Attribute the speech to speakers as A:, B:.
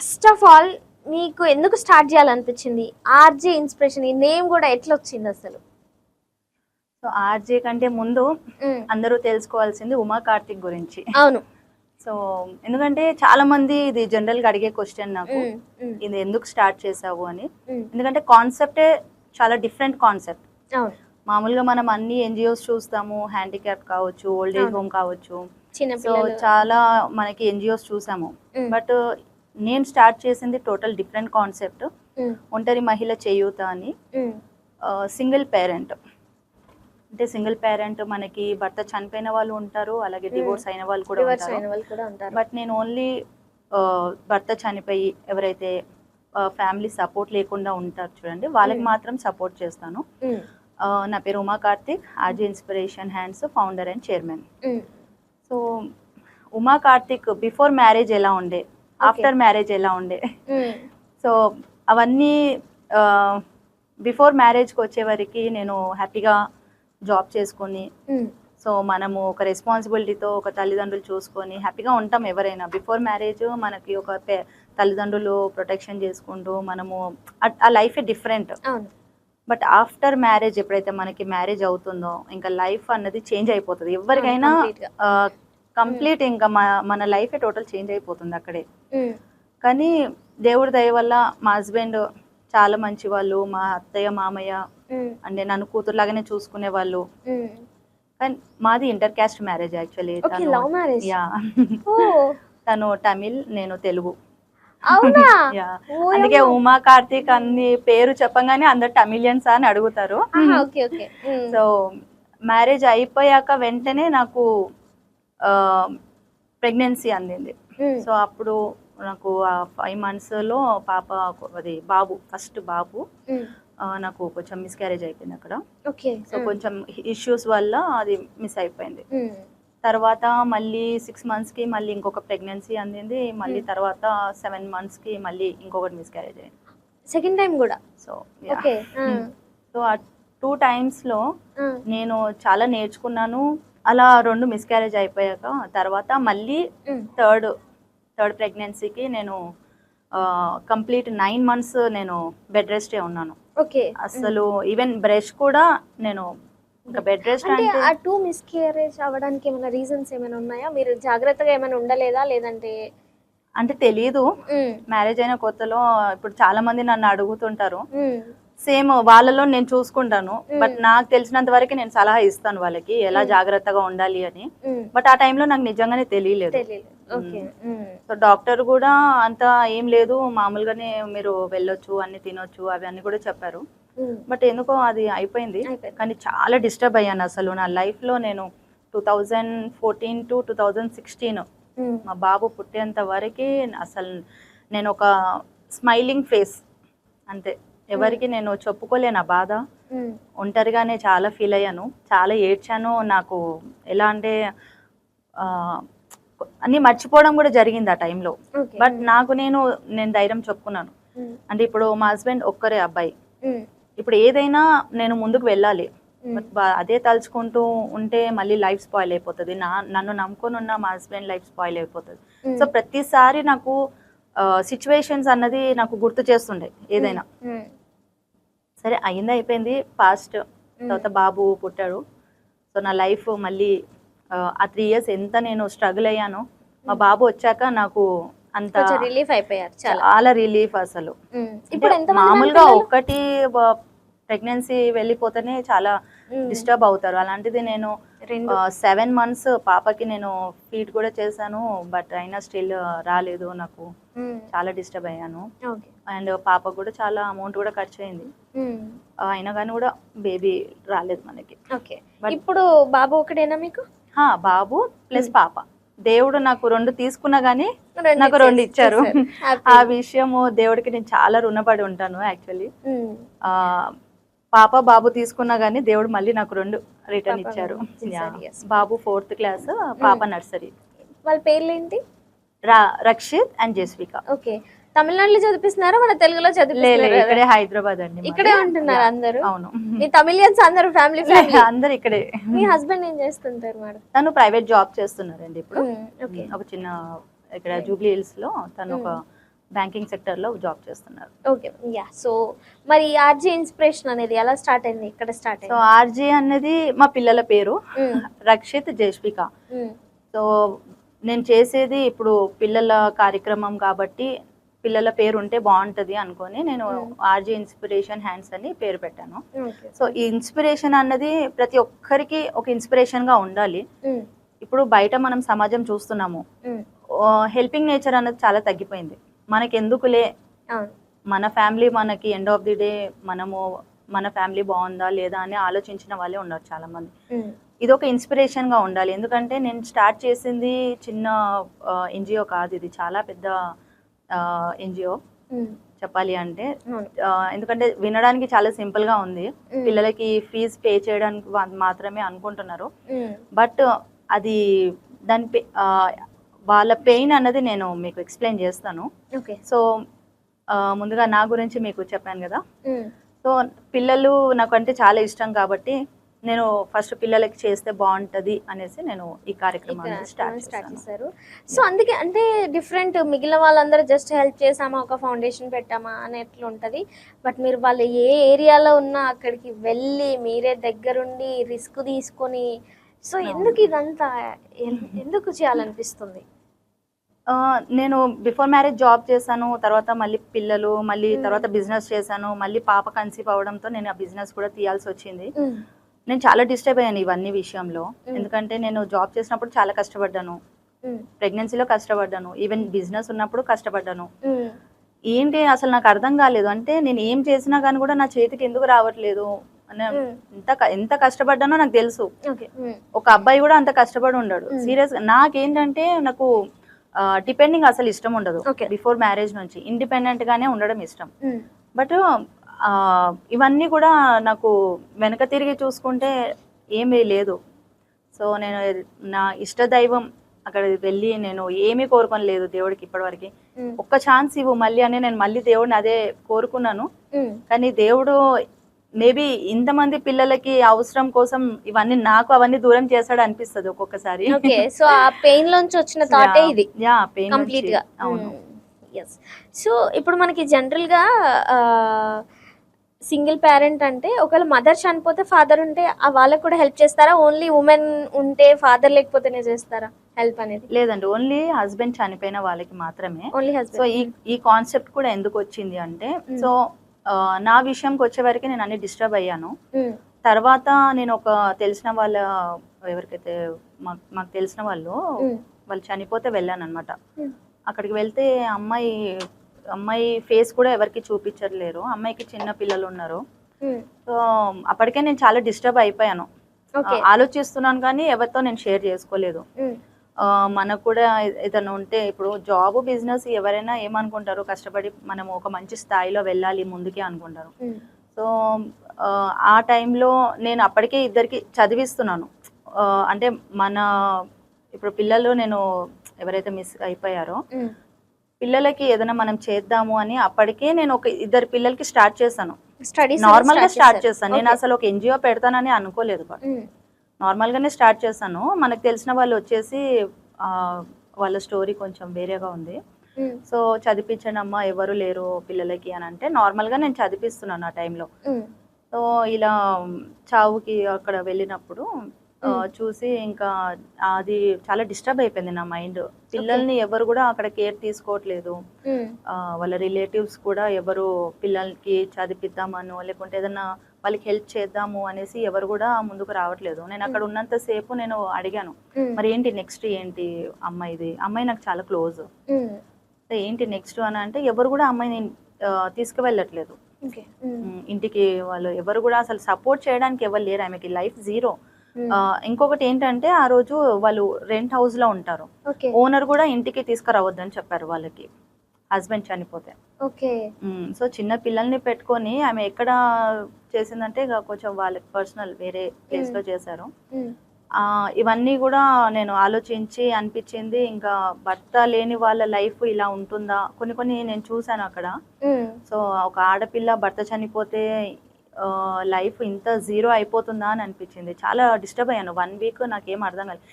A: First of all మీకు ఎందుకు start చేయాలనిపించింది? ఆర్జే ఇన్స్పిరేషన్ ఈ నేమ్ కూడా ఎట్లా వచ్చింది అసలు
B: సో ఆర్జే కంటే ముందు
A: ఉమ్,
B: అందరూ తెలుసుకోవాల్సింది ఉమా కార్తిక్ గురించి.
A: అవును.
B: సో ఎందుకంటే చాలా మంది ఇది జనరల్గా అడిగే క్వశ్చన్ నాకు.
A: ఉమ్, ఉమ్,
B: ఇది ఎందుకు స్టార్ట్ చేసావు అని. ఎందుకంటే కాన్సెప్టే చాలా డిఫరెంట్ కాన్సెప్ట్ మామూలుగా మనం అన్ని ఎన్జిఓస్ చూస్తాము. హ్యాండిక్యాప్ కావచ్చు ఓల్డ్ ఏజ్. హోమ్ కావచ్చు. సో చాలా మనకి ఎన్జిఓస్ చూసాము. బట్ నేను స్టార్ట్ చేసింది టోటల్ డిఫరెంట్ కాన్సెప్ట్. ఒంటరి మహిళ చేయూత అని. Single parent. అంటే సింగిల్ పేరెంట్ మనకి భర్త చనిపోయిన వాళ్ళు ఉంటారు అలాగే. డివోర్స్ అయిన వాళ్ళు కూడా ఉంటారు. బట్ నేను ఓన్లీ భర్త చనిపోయి ఎవరైతే ఫ్యామిలీ సపోర్ట్ లేకుండా ఉంటారు చూడండి వాళ్ళకి. మాత్రం సపోర్ట్ చేస్తాను. నా పేరు Uma Karthik RG inspiration hands founder and chairman. So Uma Karthik before marriage ఎలా ఉండే? ఆఫ్టర్ మ్యారేజ్ ఎలా ఉండే. సో అవన్నీ బిఫోర్ మ్యారేజ్కి వచ్చేవరకు నేను హ్యాపీగా జాబ్ చేసుకొని
A: ఉమ్,
B: సో మనము ఒక రెస్పాన్సిబిలిటీతో ఒక తల్లిదండ్రులు చూసుకొని హ్యాపీగా ఉంటాం ఎవరైనా. బిఫోర్ మ్యారేజ్ మనకి ఒక తల్లిదండ్రులు ప్రొటెక్షన్ చేసుకుంటూ మనము ఆ- life different but after marriage ఎప్పుడైతే మనకి మ్యారేజ్ అవుతుందో ఇంకా లైఫ్ అన్నది చేంజ్ అయిపోతుంది. ఎవరికైనా
A: గా.
B: కంప్లీట్ ఇంకా మన- లైఫ్ టోటల్ చేంజ్ అయిపోతుంది అక్కడే. కానీ దేవుడి దయ వల్ల మా హస్బెండ్ చాలా మంచి వాళ్ళు మా అత్తయ్య మామయ్య అంటే నన్ను కూతురులాగానే చూసుకునే వాళ్ళు. కానీ మాది inter caste marriage actually. Yeah. తను తమిళ్ నేను తెలుగు. అందుకే ఉమా కార్తీక్ అన్ని పేరు చెప్పగానే అందరు టమిలియన్స్ అని అడుగుతారు. సో మ్యారేజ్ అయిపోయాక వెంటనే నాకు ప్రెగ్నెన్సీ అందింది. సో అప్పుడు నాకు ఆ ఫైవ్ మంత్స్లో పాప అది బాబు ఫస్ట్ బాబు ఆ, నాకు కొంచెం మిస్క్యారేజ్ అయిపోయింది అక్కడ.
A: ఓకే
B: సో కొంచెం ఇష్యూస్ వల్ల అది మిస్ అయిపోయింది. తర్వాత మళ్ళీ సిక్స్ మంత్స్కి మళ్ళీ ఇంకొక ప్రెగ్నెన్సీ అందింది. మళ్ళీ
A: Hmm.
B: తర్వాత సెవెన్ మంత్స్కి మళ్ళీ ఇంకొకటి మిస్క్యారేజ్ అయింది.
A: సెకండ్ టైం కూడా?
B: సో సో ఆ టూ టైమ్స్లో నేను చాలా నేర్చుకున్నాను. అలా రెండు మిస్క్యారేజ్ అయిపోయాక తర్వాత మళ్ళీ థర్డ్ థర్డ్ ప్రెగ్నెన్సీకి నేను కంప్లీట్ నైన్ మంత్స్ నేను బెడ్ రెస్టే ఉన్నాను.
A: ఓకే.
B: అసలు ఈవెన్ బ్రష్ కూడా నేను ఇంకా బెడ్ రెస్ట్
A: అంటే ఆ టూ మిస్కేరేజ్ అవ్వడానికి ఏమైనా రీజన్స్ ఏమైనా ఉన్నాయా? మీరు జాగ్రత్తగా ఏమైనా ఉండలేదా? లేదంటే
B: అంటే తెలియదు
A: ఉమ్,
B: మ్యారేజ్ అయిన కొత్తలో ఇప్పుడు చాలా మంది నన్ను అడుగుతుంటారు. సేమ్ వాళ్ళలో నేను చూసుకుంటాను బట్. నాకు తెలిసినంత వరకు నేను సలహా ఇస్తాను వాళ్ళకి ఎలా. జాగ్రత్తగా ఉండాలి అని. బట్ ఆ టైంలో నాకు నిజంగానే తెలియలేదు. సో డాక్టర్ కూడా అంత ఏం లేదు మామూలుగానే మీరు వెళ్ళొచ్చు అన్ని తినొచ్చు అవి అన్ని కూడా చెప్పారు. బట్ ఎందుకో అది అయిపోయింది. కానీ చాలా డిస్టర్బ్ అయ్యాను అసలు నా లైఫ్లో నేను two thousand fourteen to two thousand sixteen. మా బాబు పుట్టేంత వరకు అసలు నేను ఒక స్మైలింగ్ ఫేస్ అంతే. ఎవరికి నేను చెప్పుకోలేను ఆ బాధ. ఒంటరిగానే చాలా ఫీల్ అయ్యాను. చాలా ఏడ్చాను. నాకు ఎలా అంటే అన్నీ మర్చిపోవడం కూడా జరిగింది ఆ టైంలో. బట్ నాకు నేను నేను ధైర్యం చెప్పుకున్నాను. అంటే ఇప్పుడు మా హస్బెండ్ ఒక్కరే అబ్బాయి. ఇప్పుడు ఏదైనా నేను ముందుకు వెళ్ళాలి. అదే తలుచుకుంటూ ఉంటే మళ్ళీ లైఫ్ స్పాయిల్ అయిపోతుంది. నా నన్ను నమ్ముకొని ఉన్న మా హస్బెండ్ లైఫ్ స్పాయిల్ అయిపోతుంది. సో ప్రతిసారి నాకు సిచ్యువేషన్స్ అన్నది నాకు గుర్తు చేస్తుండే ఏదైనా. సరే అయింది అయిపోయింది పాస్ట్ తర్వాత బాబు పుట్టాడు. సో నా లైఫ్ మళ్ళీ ఆ, త్రీ ఇయర్స్ ఎంత నేను స్ట్రగుల్ అయ్యానో మా బాబు వచ్చాక నాకు అంత
A: రిలీఫ్ అయిపోయారు చాలా.
B: రిలీఫ్ అసలు. మామూలుగా ఒక్కటి ప్రెగ్నెన్సీ వెళ్ళిపోతేనే చాలా డిస్టర్బ్ అవుతారు. అలాంటిది నేను సెవెన్ మంత్స్ పాపకి నేను ఫీడ్ కూడా చేశాను బట్ అయినా స్టిల్ రాలేదు నాకు చాలా డిస్టర్బ్ అయ్యాను. అండ్ పాపకు కూడా చాలా అమౌంట్ కూడా ఖర్చు అయింది ఆ, అయినా కానీ కూడా బేబీ రాలేదు మనకి.
A: ఓకే ఇప్పుడు బాబు ఒకటేనా మీకు?
B: హా, బాబు ప్లస్ పాప. దేవుడు నాకు రెండు తీసుకున్నా కానీ నాకు రెండు ఇచ్చారు. ఆ విషయము దేవుడికి నేను చాలా రుణపడి ఉంటాను యాక్చువల్లీ
A: ఉమ్,
B: పాప బాబు తీసుకున్నా కానీ దేవుడు మళ్ళీ నాకు రెండు రిటర్న్
A: పాప
B: ఇచ్చారు. బాబు ఫోర్త్ క్లాస్ పాప నర్సరీ
A: వాళ్ళ పేర్లు ఏంటి
B: రక్షిత్ అండ్ జస్విక.
A: ఓకే తమిళనాడులో చదివిస్తున్నారా మన తెలుగులో చదివిస్తున్నారా
B: ఇక్కడే హైదరాబాద్ అండి.
A: ఇక్కడే ఉంటున్నారు. అందరూ?
B: అవును.
A: మీ తమిళియన్స్ అందరూ ఫ్యామిలీ ఫ్యామిలీ?
B: అందరు ఇక్కడే.
A: మీ హస్బెండ్ ఏం చేస్తుంటారు మేడం?
B: తను ప్రైవేట్ జాబ్ చేస్తున్నారండి ఇప్పుడు.
A: ఓకే.
B: ఒక చిన్న ఇక్కడ జూబ్లీ హిల్స్లో తను ఒక బ్యాంకింగ్ సెక్టర్లో జాబ్ చేస్తున్నారు.
A: Okay yeah. సో మరి ఆర్జే ఇన్స్పిరేషన్ అనేది ఎలా స్టార్ట్ అయింది? ఎక్కడ స్టార్ట్
B: సో
A: అయింది?
B: ఆర్జే అనేది మా పిల్లల పేరు. రక్షిత్
A: మ్మ్.
B: సో నేను చేసేది ఇప్పుడు పిల్లల కార్యక్రమం కాబట్టి పిల్లల పేరు ఉంటే బాగుంటుంది అనుకొని నేను
A: Hmm.
B: ఆర్జే ఇన్స్పిరేషన్ హ్యాండ్స్ అని పేరు పెట్టాను. సో ఈ ఇన్స్పిరేషన్ అన్నది ప్రతి ఒక్కరికి ఒక ఇన్స్పిరేషన్గా ఉండాలి.
A: మ్మ్.
B: ఇప్పుడు బయట మనం సమాజం చూస్తున్నాము.
A: మ్మ్.
B: హెల్పింగ్ నేచర్ అన్నది చాలా తగ్గిపోయింది. మనకి ఎందుకులే మన ఫ్యామిలీ మనకి ఎండ్ ఆఫ్ ది డే మనము మన ఫ్యామిలీ బాగుందా లేదా అని ఆలోచించిన వాళ్ళే ఉన్నారు చాలా మంది
A: మ్మ్.
B: ఇది ఒక ఇన్స్పిరేషన్గా ఉండాలి. ఎందుకంటే నేను స్టార్ట్ చేసింది చిన్న ఎన్జిఓ కాదు. ఇది చాలా పెద్ద ఎన్జిఓ. చెప్పాలి అంటే ఎందుకంటే వినడానికి చాలా సింపుల్గా ఉంది
A: మ్మ్.
B: పిల్లలకి ఫీజు పే చేయడానికి మాత్రమే అనుకుంటున్నారు. బట్ అది దాని వాళ్ళ పెయిన్ అన్నది నేను మీకు ఎక్స్ప్లెయిన్ చేస్తాను
A: ఓకే
B: సో ముందుగా నా గురించి మీకు చెప్పాను కదా. సో పిల్లలు నాకు అంటే చాలా ఇష్టం కాబట్టి నేను ఫస్ట్ పిల్లలకి చేస్తే బాగుంటది అనేసి నేను ఈ కార్యక్రమాన్ని స్టార్ట్
A: చేశారు. సో అందుకే అంటే డిఫరెంట్ మిగిలిన వాళ్ళందరూ జస్ట్ హెల్ప్ చేసామా ఒక ఫౌండేషన్ పెట్టామా? అనేట్లు ఉంటుంది. బట్ మీరు వాళ్ళు ఏ ఏరియాలో ఉన్నా అక్కడికి వెళ్ళి మీరే దగ్గరుండి రిస్క్ తీసుకొని సో. ఎందుకు ఇదంతా? ఎందుకు చేయాలనిపిస్తుంది?
B: ఆ, నేను బిఫోర్ మ్యారేజ్ జాబ్ చేశాను తర్వాత మళ్ళీ పిల్లలు మళ్ళీ
A: Hmm.
B: తర్వాత బిజినెస్ చేశాను మళ్ళీ పాప కన్సీవ్ అవడంతో నేను ఆ బిజినెస్ కూడా తీయాల్సి వచ్చింది.
A: మ్మ్.
B: నేను చాలా డిస్టర్బ్ అయ్యాను ఇవన్నీ విషయంలో. ఎందుకంటే నేను జాబ్ చేసినప్పుడు చాలా కష్టపడ్డాను. ప్రెగ్నెన్సీలో కష్టపడ్డాను ఈవెన్ బిజినెస్ ఉన్నప్పుడు కష్టపడ్డాను. ఏంటి అసలు నాకు అర్థం కాలేదు అంటే నేను ఏం చేసినా కానీ కూడా నా చేతికి ఎందుకు రావట్లేదు. ఎంత ఎంత కష్టపడ్డానో నాకు తెలుసు. ఒక అబ్బాయి కూడా అంత కష్టపడి ఉండడు. సీరియస్ నాకేంటంటే నాకు డిపెండింగ్ అసలు ఇష్టం ఉండదు. బిఫోర్ మ్యారేజ్ నుంచి ఇండిపెండెంట్ గానే ఉండడం ఇష్టం. బట్ ఇవన్నీ కూడా నాకు వెనక తిరిగి చూసుకుంటే ఏమీ లేదు. సో నేను నా ఇష్ట దైవం అక్కడ వెళ్ళి నేను ఏమీ కోరుకోలేదు దేవుడికి ఇప్పటివరకు. ఒక్క ఛాన్స్ ఇవ్వు మళ్ళీ అని నేను మళ్ళీ దేవుడిని అదే కోరుకున్నాను. కానీ దేవుడు మేబీ ఇంతమంది పిల్లలకి అవసరం కోసం ఇవన్నీ నాకు అవన్నీ దూరం చేస్తాడు అనిపిస్తుంది ఒక్కొక్కసారి.
A: సో ఆ పెయిన్ లోంచి వచ్చిన థాటే ఇది.
B: యా పెయిన్
A: కంప్లీట్గా.
B: అవును.
A: సో ఇప్పుడు మనకి జనరల్గా సింగిల్ పేరెంట్ అంటే ఒకవేళ మదర్ చనిపోతే ఫాదర్ ఉంటే ఆ వాళ్ళకి కూడా హెల్ప్ చేస్తారా? ఓన్లీ ఉమెన్ ఉంటే ఫాదర్ లేకపోతేనే చేస్తారా హెల్ప్ అనేది?
B: లేదండి ఓన్లీ హస్బెండ్ చనిపోయిన వాళ్ళకి మాత్రమే.
A: ఓన్లీ
B: సో
A: హస్బెండ్
B: ఈ ఈ కాన్సెప్ట్ కూడా ఎందుకు వచ్చింది అంటే. సో నా విషయంకి వచ్చే వరకు నేను అన్ని డిస్టర్బ్ అయ్యాను. తర్వాత నేను ఒక తెలిసిన వాళ్ళ ఎవరికైతే మాకు తెలిసిన వాళ్ళు వాళ్ళు చనిపోతే వెళ్ళాను అనమాట. అక్కడికి వెళ్తే అమ్మాయి అమ్మాయి ఫేస్ కూడా ఎవరికి చూపించలేరు అమ్మాయికి చిన్న పిల్లలు ఉన్నారు. సో అప్పటికే నేను చాలా డిస్టర్బ్ అయిపోయాను. ఆలోచిస్తున్నాను కానీ ఎవరితో నేను షేర్ చేసుకోలేదు. ఆ, మనకు కూడా ఏదైనా ఉంటే ఇప్పుడు జాబ్ బిజినెస్ ఎవరైనా ఏమనుకుంటారు? కష్టపడి మనం ఒక మంచి స్థాయిలో వెళ్ళాలి ముందుకే అనుకుంటారు. సో ఆ, ఆ టైంలో నేను అప్పటికే ఇద్దరికి చదివిస్తున్నాను. అంటే మన ఇప్పుడు పిల్లలు నేను ఎవరైతే మిస్ అయిపోయారో పిల్లలకి ఏదైనా మనం చేద్దాము అని అప్పటికే నేను ఒక ఇద్దరు పిల్లలకి స్టార్ట్ చేశాను. నార్మల్గా స్టార్ట్ చేశాను. నేను అసలు ఒక ఎన్జిఓ పెడతానని అనుకోలేదు బట్
A: Hmm.
B: నార్మల్ గానే స్టార్ట్ చేశాను. మనకు తెలిసిన వాళ్ళు వచ్చేసి వాళ్ళ స్టోరీ కొంచెం వేరేగా ఉంది. సో చదివించండి అమ్మా ఎవరు లేరు పిల్లలకి అని అంటే నార్మల్గా నేను చదివిస్తున్నాను ఆ టైంలో సో ఇలా చావుకి అక్కడ వెళ్ళినప్పుడు. చూసి ఇంకా అది చాలా డిస్టర్బ్ అయిపోయింది నా మైండ్. పిల్లల్ని ఎవరు కూడా అక్కడ కేర్ తీసుకోవట్లేదు. వాళ్ళ రిలేటివ్స్ కూడా ఎవరు పిల్లలకి చదివిద్దామనో లేకుంటే ఏదన్నా వాళ్ళకి హెల్ప్ చేద్దాము అనేసి ఎవరు కూడా ముందుకు రావట్లేదు. నేను అక్కడ ఉన్నంతసేపు నేను అడిగాను మరి ఏంటి నెక్స్ట్ ఏంటి అమ్మాయిది అమ్మాయి నాకు చాలా క్లోజ్. ఏంటి నెక్స్ట్? అని అంటే ఎవరు కూడా అమ్మాయిని తీసుకువెళ్ళట్లేదు. ఇంటికి వాళ్ళు ఎవరు కూడా అసలు సపోర్ట్ చేయడానికి ఎవరు లేరు. ఆమెకి లైఫ్ జీరో. ఇంకొకటి ఏంటంటే ఆ రోజు వాళ్ళు రెంట్ హౌస్లో ఉంటారు. ఓనర్ కూడా ఇంటికి తీసుకురావద్దని చెప్పారు వాళ్ళకి. హస్బెండ్ చనిపోతే.
A: ఓకే.
B: మ్మ్. సో చిన్న పిల్లల్ని పెట్టుకొని ఆమె ఎక్కడ చేసిందంటే ఇక కొంచెం వాళ్ళకి పర్సనల్ వేరే ప్లేస్లో చేశారు. ఆ, ఇవన్నీ కూడా నేను ఆలోచించి అనిపించింది. ఇంకా భర్త లేని వాళ్ళ లైఫ్ ఇలా ఉంటుందా? కొన్ని కొన్ని నేను చూశాను అక్కడ. సో ఒక ఆడపిల్ల భర్త చనిపోతే లైఫ్ ఇంత జీరో అయిపోతుందా అని అనిపించింది. చాలా డిస్టర్బ్ అయ్యాను. వన్ వీక్ నాకేం అర్థం కాలేదు